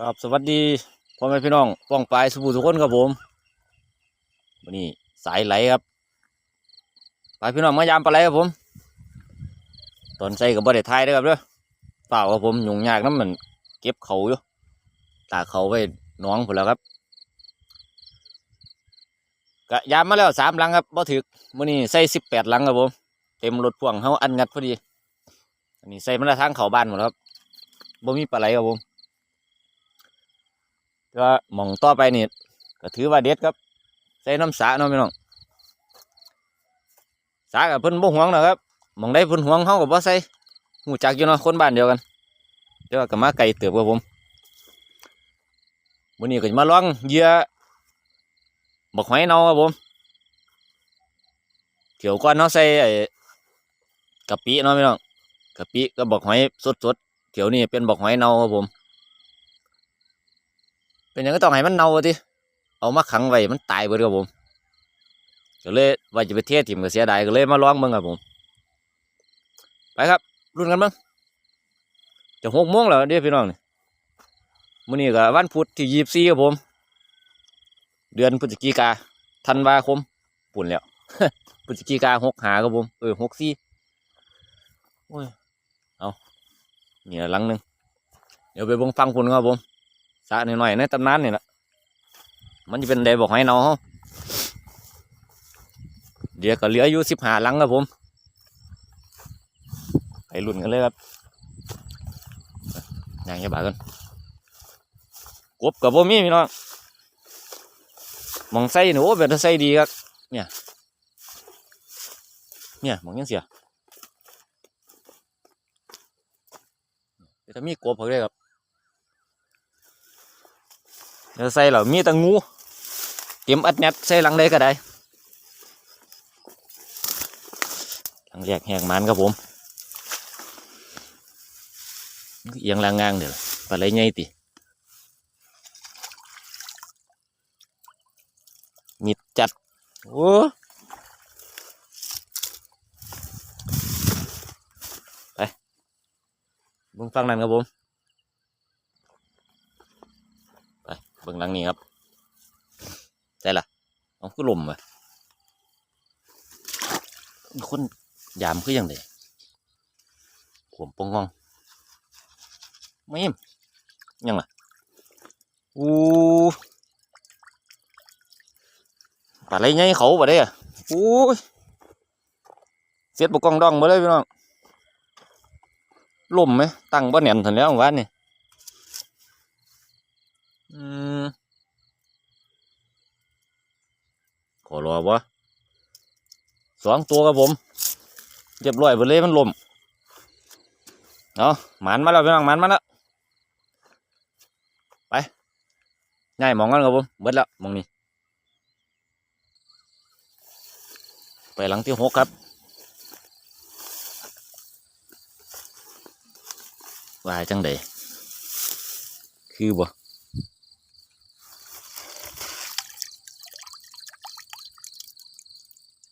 ครับสวัสดีพ่อแม่พี่น้องป้องปลายสุภูทุกคนครับผมวันนี้สายไหลครับปลายพี่น้องมายามปลาไหลครับผม ตอนใส่กับบ่ได้ทายเด้อครับเด้อเปล่าครับผมยุ่งยากน้ำมันเก็บเขาอยู่ตากเขาไว้น้องผมแล้วครับกะยามมาแล้วสามลังครับบ่ถึกมื้อนี้ใส่สิบแปดลังครับผมเต็มรถพ่วงเฮาอันงัดพอดีอันนี้ใส่มาแล้วทางเขาบ้านหมดครับบ่มีปลาไหลครับผม ก็หมองต่อไปนี่ก็ถือว่าเด็ดครับใส่น้ำสาเนาะพี่น้องสากับเพิ่นบ่หวงนะครับหมองได้เพิ่นหวงเฮาก็บ่ใส่หูจักอยู่เนาะคนบ้านเดียวกันแต่ว่าก็มาไกลเติบครับผมมื้อนี้ก็จะมาลองเยื่อบักหอยเนาครับผมเที่ยวก่อนเนาะใส่กะปิเนาะพี่น้องกะปิก็บักหอยสดๆเที่ยวนี้เป็นบักหอยเนาครับผม เป็นหยังก็ต้องให้มันเน่าติเอามาขังไว้มันตายเบิดครับผมก็เลยว่าจะไปเทถิ่มก็เสียดายก็เลยมาลองเบิ่งครับผม ไปครับ รุ่นกันเบิ่งจะหกโมงแล้วเด้อพี่น้องนี่มื้อนี้ก็วันพุธที่ยี่สิบสี่ครับผม เดือนพฤศจิกาธันวาคมปุ่นแล้วพฤศจิกาหกหาครับผมเออหกสี่โอ้ยเอานี่ละหลังหนึ่งเดี๋ยวไปเบิ่งฟังคุณครับผม สระหน่อยๆในตำนานนี่แหละมันจะเป็นไดบอกให้เนาะเดี๋ยวก็เหลืออยู่สิบห้าลังครับผมไปลุ่นกันเลยครับอย่างอยาบากันกบกับบ่มีพี่น้องมองไส้หนูเป็นไส้ดีครับเนี่ยเนี่ยมองยังเสียเดี๋ยวถ้ามีกบเขาเลยครับ เดี๋ยวใส่เหล่ามีแตังงู เตรียมอัดยัดใส่หลังใดก็ได้ หลังแยกแหกมันครับผมเอียงลางงางเดี๋ยวปลาไหลใหญ่ติมิดจัด โอ้ไปบิ่งฟังนั่นครับผม ไป เบื้องหลังนี้ครับได้ละเอาคือลมวะคนยามคือยังไงขวมปงงองไม่ยิ้มยังล่ะอู้ปลาไหลไงเขาปะเด้อะอู้ยเสียดบกกองดองมาเลยพี่น้องลมไหมตั้งบ่แน่นถึงแล้ววันนี่ อืมขอรอวะสองตัวครับผมเรียบร้อยไปเลยมันลมเอาหมันมาแล้วพี่น้องหมันมาแล้วไปง่ายมองกันครับผมเบิดแล้วมองนี้ไปหลังที่หกครับวายจังใดคือบ่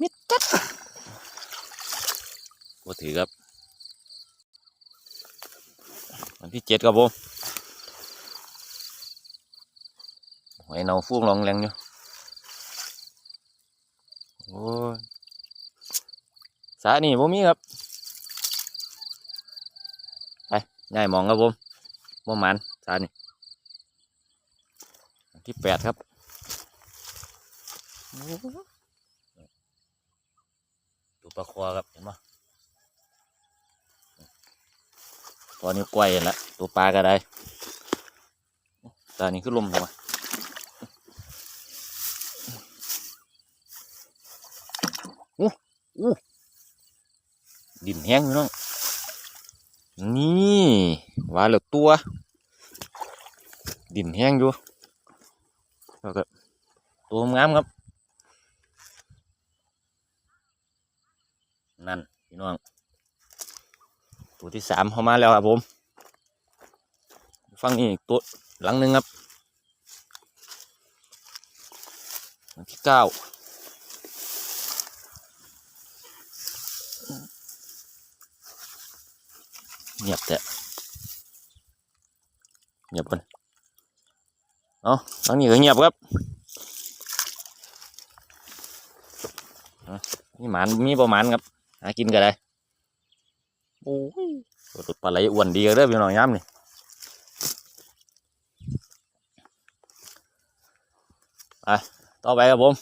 มิดจัด ว่าถือครับ วันที่เจ็ดครับผมหอยเนาฟุ้งลองแรงอยู่โอ้ยสานี่บ่มีครับ ไปง่ายมองครับผมบ่หมันสานี่วันที่แปดครับ ปลาคอครับเห็นไหมตอนนี้กล้วยเห็นละตัวปลาก็ได้ตอนนี้คือลมทำไมอู้อู้ดินแห้งพี่น้อง นี่ว่าแล้วตัว ดินแห้งอยู่แล้วก็ตัวงามครับ นั่นพี่น้องตัวที่สามเข้ามาแล้วครับผม ฟังนี่อีกตัวหลังหนึ่งครับหลังที่เก้าเงียบแต่เงียบกันเอาทางนี้ก็เงียบครับเอามีหมานมีประมาณครับ หากินก็ได้โอ้ยตัวปลาไหลอ้วนดีเด้อพี่น้องย้ำนี่ไปต่อไปครับผม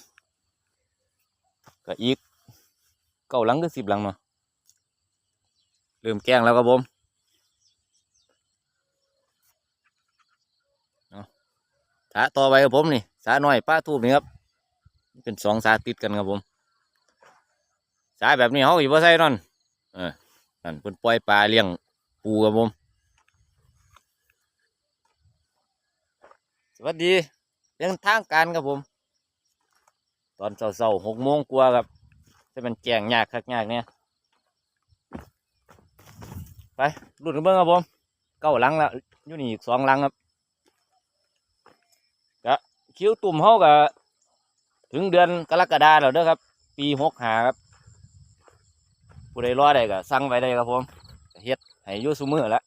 ก็อีกเก้าหลังก็สิบหลังเนาะเริ่มแกล้งแล้วครับผมเอาสาต่อไปครับผมนี่สาหน่อยป้าทูบนี่ครับ เป็นสองสาติดกันครับผม สาแบบนี้เขาอยู่บ่ใส่นอนเออนั่นเพิ่นปล่อยปลาเลี้ยงปูครับผม สวัสดีเรื่องทางการครับผม ตอนเช้าๆหกโมงกว่าครับจะเป็นแจงยากคักยากเนี่ยไปรุ่นกันเบิ้งครับผมเก้าหลังแล้วอยู่นี่อีกสองหลังครับก็คิ้วตุ่มเขาก็ถึงเดือนกรกฎาแล้วเด้อครับ ปีหกหาครับ ผู้ใดรอได้ก็สั่งไว้ได้ครับผมเฮ็ดให้ยู่ซุมือแล้ว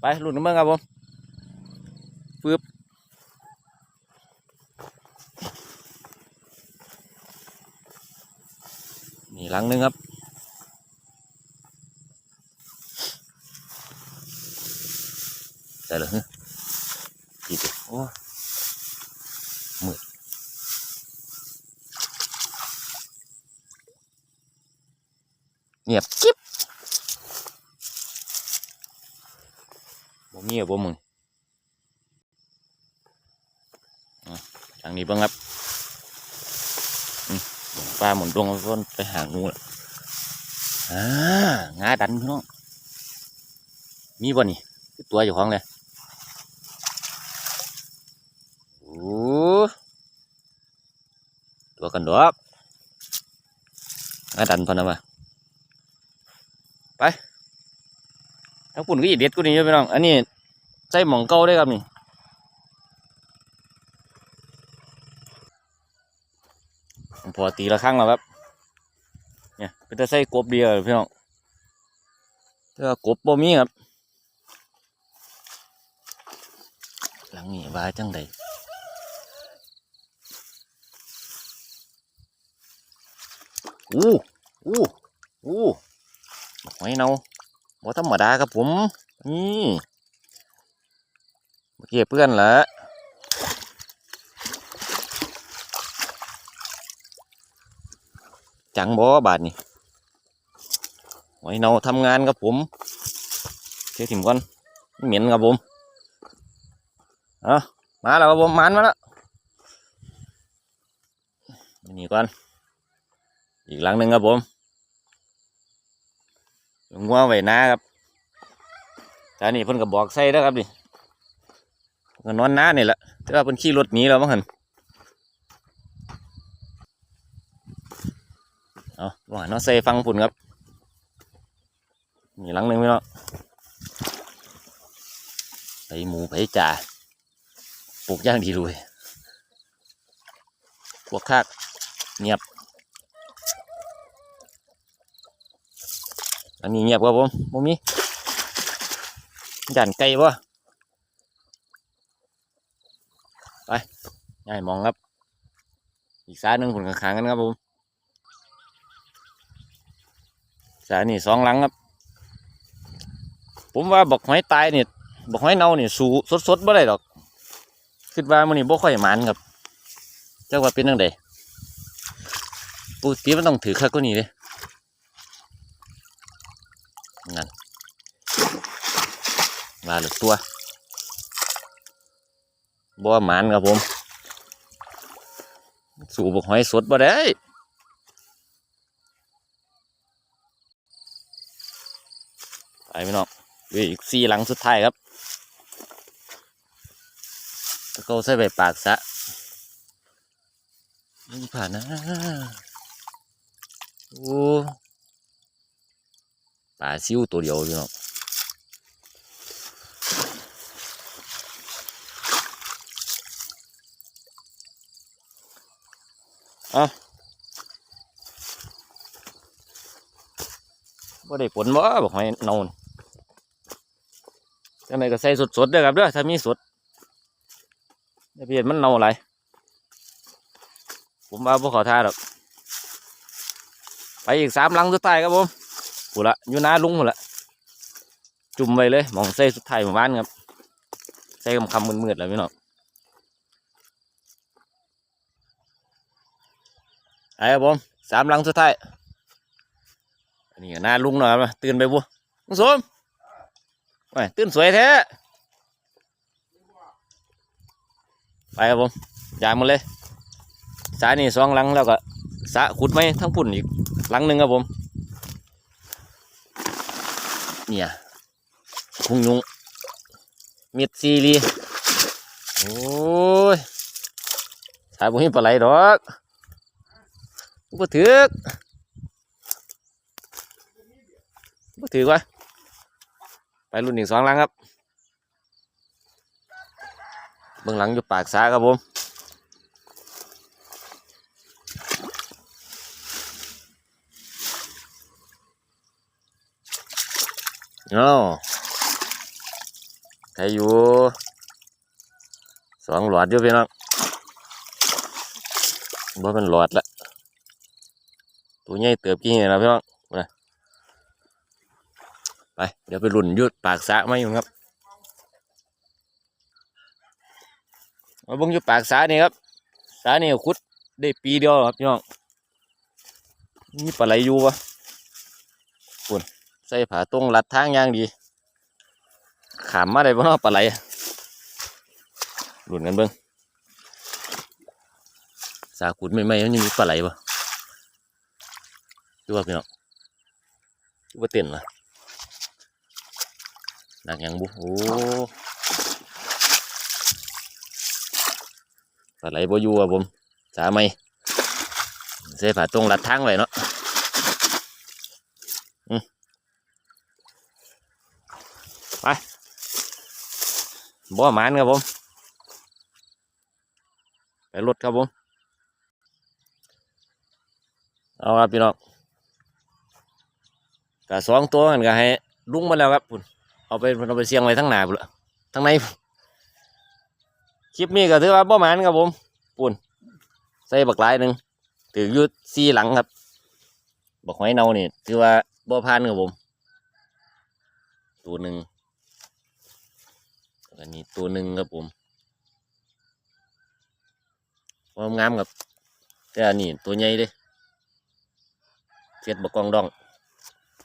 ไปรุ่นกันเบิ่งครับผมฟืบนี่หลังหนึงครับได้เลยกี่ตัวโอ้ เงียบกิ๊บบ่มีอะบ่มึงอะทางนี้บ้างครับปลาหมุนดวงต้นไปหางูละอ่างาดันพี่น้อง มีบ่นี่คือตัวอยู่ของเลยโอ้ตัวกันดอกงาดันพอนะมา ไปทั้งปุ่นก็อีเด็ดกูนี่เยอะพี่น้อง อันนี้ใส่หมองเก่าได้ครับนี่พอตีละครั้งแล้วครับ เนี่ยก็จะใส่กบเดียวพี่น้องถ้ากบบ่มีครับ หลังนี้ว่าจังใดอู้อู้อู้ หอยเนาบ่ธรรมดาครับผม นี่เมื่อกี้เพื่อนละจังบ่บาทนี่ไว้เนาทำงานครับผมเที่ยถิ่มก่อนเหม็นครับผมเอามาแล้วครับผมมันมาแล้วนี่ก่อน อีกหลังหนึ่งครับผม งัวไว้นาครับแต่นี่เพิ่นก็บอกใส่แล้วครับนี่เพิ่นก็นอนน้านี่แหละแต่ว่าเพิ่นขี่รถหนีแล้วมั้งหันเอาว่าเนาะใส่ฟังฝุ่นครับนี่หลังหนึ่งพี่เนาะไปหมูไปจ่าปลูกย่างดีรวยพวกคากเงียบ อันนี้เงียบครับผมบ่มียันไก่บ่ไปง่ายมองครับ อีกสายหนึ่งผลข้างๆกันครับผมสายนี่สองหลังครับ ผมว่าบอกหอยตายเนี่ยบอกหอยเน่าเนี่ยสูสดๆบ่ได้ดอกคิดว่ามันนี่บ่ค่อยหมันครับเจ้าว่าเป็นจังไดปกติมันต้องถือคักกว่านี้เด้ นั่นมาหรือตัวบัวหมานครับผม สู่บกหอยสดบ่ได้ไปพี่น้องเหลืออีกสี่หลังสุดท้ายครับตะโกใส่ใบปากซะนี่ผ่านนะ โอ้ ปลาซิวตัวเดียวพี่น้องเอาบ่ได้ผลบ่บอกให้นอนจังไดก็ใส่สดๆด้อครับเด้อถ้ามีสดอย่าไปเห็นมันเน่าอะไรผมว่าพวกเขาท่าดอกไปอีกสามลังสุดท้ายครับผม กูละอยู่น้าลุงหมดละจุ่มไว้เลยหมองใส่สุดท้ายหมู่บ้านครับใส่คำคำมืดๆแล้วพี่น้องไอ้ครับผมสามลังสุดท้ายอันนี้หน้าลุงหน่อยครับตื่นไปบุลุงสมไปตื่นสวยแท้ไปครับผมยายหมดเลยสายนี่สองลังแล้วก็สะขุดไหมทั้งพุ่นอีกลังหนึ่งครับผม เนี่ยพุงยุงเม็ดซีรีโอ้ยสายบุหิปลาไหลดอกบ่ถือกบ่ถือกวะไปรุ่นอีกสองหลังครับเบื้องหลังอยู่ปากสาครับผม เอาใครอยู่สองหลอดอยู่พี่น้องบ่เป็นหลอดละตัวใหญ่เติบกี่เนี่ยนะพี่น้องไปเดี๋ยวไปรุ่นยุดปากสระมาอยู่ครับมาบิ่งอยู่ปากสระนี่ครับสระนี่ขุดได้ปีเดียวครับพี่น้องมีปลาไหลอยู่ปะ ใส่ผ้าตรงลัดทางย่างดี ขามมาได้บ่เนาะปลาไหลรุ่นกันเบิ่งสาขุดใหม่ๆมันยังมีปลาไหลปะดูว่าพี่น้องดูว่าเต้นละหนักยังบุโอ้ปลาไหลบ่อยู่อะผม สาไม่เสียผ่าตรงลัดทางไว้เนาะ อืมไป บ่หมานครับผมไปรถครับผมเอาครับพี่น้องกะสองตัวกันก็ให้ลุงมาแล้วครับคุณเอาไปเอาไปเสียงไว้ทั้งหนาพุ่นละทั้งในคลิปนี้ก็ถือว่าบ่หมานครับผมปุ่นใส่บักลายหนึ่งถือยุดซีหลังครับบักหอยเนานี่ถือว่าบ่พานครับผม ตัวหนึ่ง อันนี้ตัวหนึ่งครับผมความงามครับแต่อันนี้ตัวใหญ่เด้เทียดบกกองดอง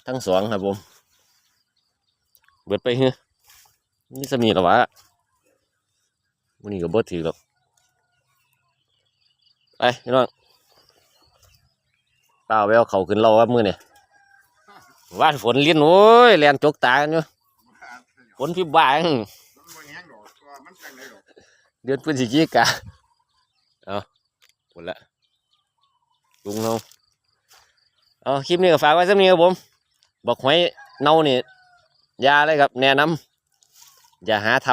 ทั้งสองครับผม เบิดไปเฮ้ยนี่สมีหรอวะวันนี้ก็บ่ถือหรอกไปพี่น้องเปล่าไปเอาเขาขึ้นเราครับมือเนี่ยว่านฝนเลี้ยนโอ้ยแลนจกตากันอยู่ฝนพิบ่าย เดือนพฤศจิกาเอาหมดละลุงเราเอาคลิปนี้ก็ฝากไว้สักนี้ครับผม บอกหวยเน่านี่อยาเลยครับ แนะนำอย่าหาท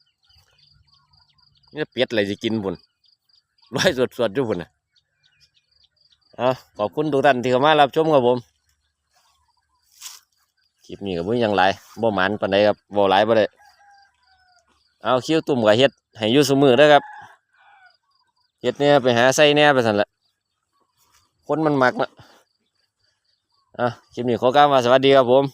ำนี่เป็ดอะไรจะกินบุญร้อยสวดสวดๆอยู่บุญนะเอาขอบคุณทุกท่านที่เข้ามารับชมครับผมคลิปนี้ก็บ่มีหยังหลายบ่หมันปานใดครับบ่หลายบ่ได้ เอาคิ้วตุ่มกับเฮ็ดให้ยู่สมือเด้อครับเฮ็ดเนี่ยไปหาใส่เนี่ยไปสั่นละคนมันหมักนะอะคลิปนี้ขอกล่าวว่าสวัสดีครับผม